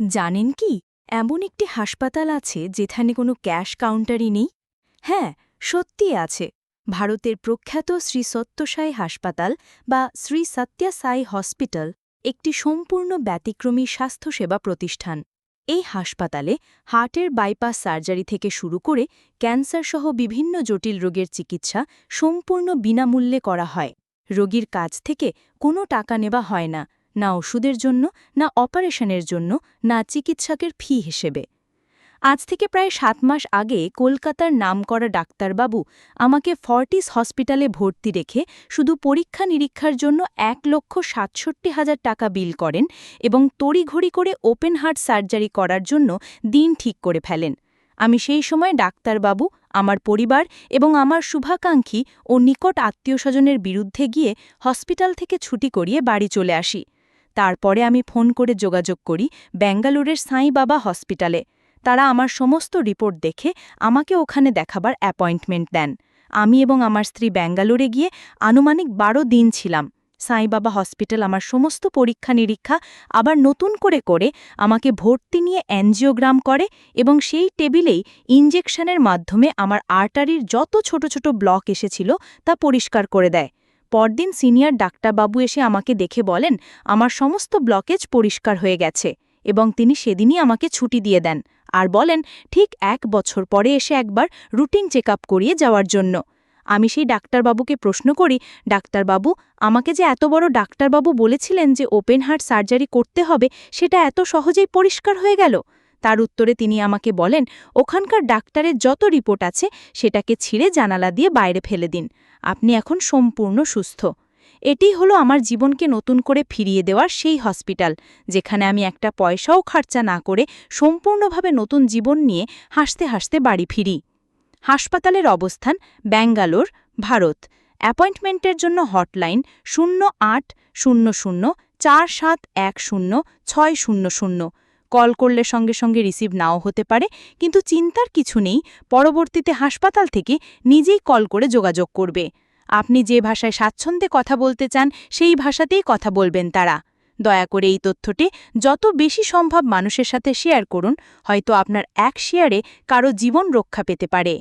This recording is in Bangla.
জানেন কি, এমন একটি হাসপাতাল আছে যেখানে কোনো ক্যাশ কাউন্টারই নেই। হ্যাঁ সত্যি আছে। ভারতের প্রখ্যাত শ্রী সত্যসাই হাসপাতাল বা শ্রী সত্যাসাই হসপিটাল একটি সম্পূর্ণ ব্যতিক্রমী স্বাস্থ্যসেবা প্রতিষ্ঠান। এই হাসপাতালে হার্টের বাইপাস সার্জারি থেকে শুরু করে ক্যান্সারসহ বিভিন্ন জটিল রোগের চিকিৎসা সম্পূর্ণ বিনামূল্যে করা হয়। রোগীর কাছ থেকে কোনো টাকা নেওয়া হয় না। না ওষুধের জন্য, না অপারেশনের জন্য, না চিকিৎসকের ফি হিসেবে। আজ থেকে প্রায় সাত মাস আগে কলকাতার নামকরা ডাক্তারবাবু আমাকে ফর্টিস হসপিটালে ভর্তি রেখে শুধু পরীক্ষা নিরীক্ষার জন্য এক লক্ষ সাতষট্টি হাজার টাকা বিল করেন এবং তড়িঘড়ি করে ওপেন হার্ট সার্জারি করার জন্য দিন ঠিক করে ফেলেন। আমি সেই সময় ডাক্তারবাবু, আমার পরিবার এবং আমার শুভাকাঙ্ক্ষী ও নিকট আত্মীয়স্বজনের বিরুদ্ধে গিয়ে হসপিটাল থেকে ছুটি করিয়ে বাড়ি চলে আসি। তারপরে আমি ফোন করে যোগাযোগ করি ব্যাঙ্গালোরের সাই বাবা হসপিটালে। তারা আমার সমস্ত রিপোর্ট দেখে আমাকে ওখানে দেখাবার অ্যাপয়েন্টমেন্ট দেন। আমি এবং আমার স্ত্রী ব্যাঙ্গালোরে গিয়ে আনুমানিক বারো দিন ছিলাম। সাই বাবা হসপিটাল আমার সমস্ত পরীক্ষা নিরীক্ষা আবার নতুন করে করে আমাকে ভর্তি নিয়ে অ্যানজিওগ্রাম করে এবং সেই টেবিলেই ইঞ্জেকশনের মাধ্যমে আমার আর্টারির যত ছোট ছোট ব্লক এসেছিল তা পরিষ্কার করে দেয়। পরদিন সিনিয়র ডাক্তারবাবু এসে আমাকে দেখে বলেন, আমার সমস্ত ব্লকেজ পরিষ্কার হয়ে গেছে এবং তিনি সেদিনই আমাকে ছুটি দিয়ে দেন। আর বলেন, ঠিক এক বছর পরে এসে একবার রুটিন চেক করিয়ে যাওয়ার জন্য। আমি সেই ডাক্তারবাবুকে প্রশ্ন করি, ডাক্তারবাবু, আমাকে যে এত বড় ডাক্তারবাবু বলেছিলেন যে ওপেন হার্ট সার্জারি করতে হবে, সেটা এত সহজেই পরিষ্কার হয়ে গেল? তার উত্তরে তিনি আমাকে বলেন, ওখানকার ডাক্তারের যত রিপোর্ট আছে, সেটাকে ছিঁড়ে জানালা দিয়ে বাইরে ফেলে দিন। আপনি এখন সম্পূর্ণ সুস্থ। এটি হলো আমার জীবনকে নতুন করে ফিরিয়ে দেওয়ার সেই হসপিটাল, যেখানে আমি একটা পয়সাও খরচা না করে সম্পূর্ণভাবে নতুন জীবন নিয়ে হাসতে হাসতে বাড়ি ফিরি। হাসপাতালের অবস্থান ব্যাঙ্গালোর, ভারত। অ্যাপয়েন্টমেন্টের জন্য হটলাইন শূন্য আট শূন্য শূন্য চার সাত এক শূন্য ছয় শূন্য শূন্য। কল করলে সঙ্গে সঙ্গে রিসিভ নাও হতে পারে, কিন্তু চিন্তার কিছু নেই, পরবর্তীতে হাসপাতাল থেকে নিজেই কল করে যোগাযোগ করবে। আপনি যে ভাষায় স্বাচ্ছন্দ্যে কথা বলতে চান, সেই ভাষাতেই কথা বলবেন তারা। দয়া করে এই তথ্যটি যত বেশি সম্ভব মানুষের সাথে শেয়ার করুন, হয়তো আপনার এক শেয়ারে কারও জীবন রক্ষা পেতে পারে।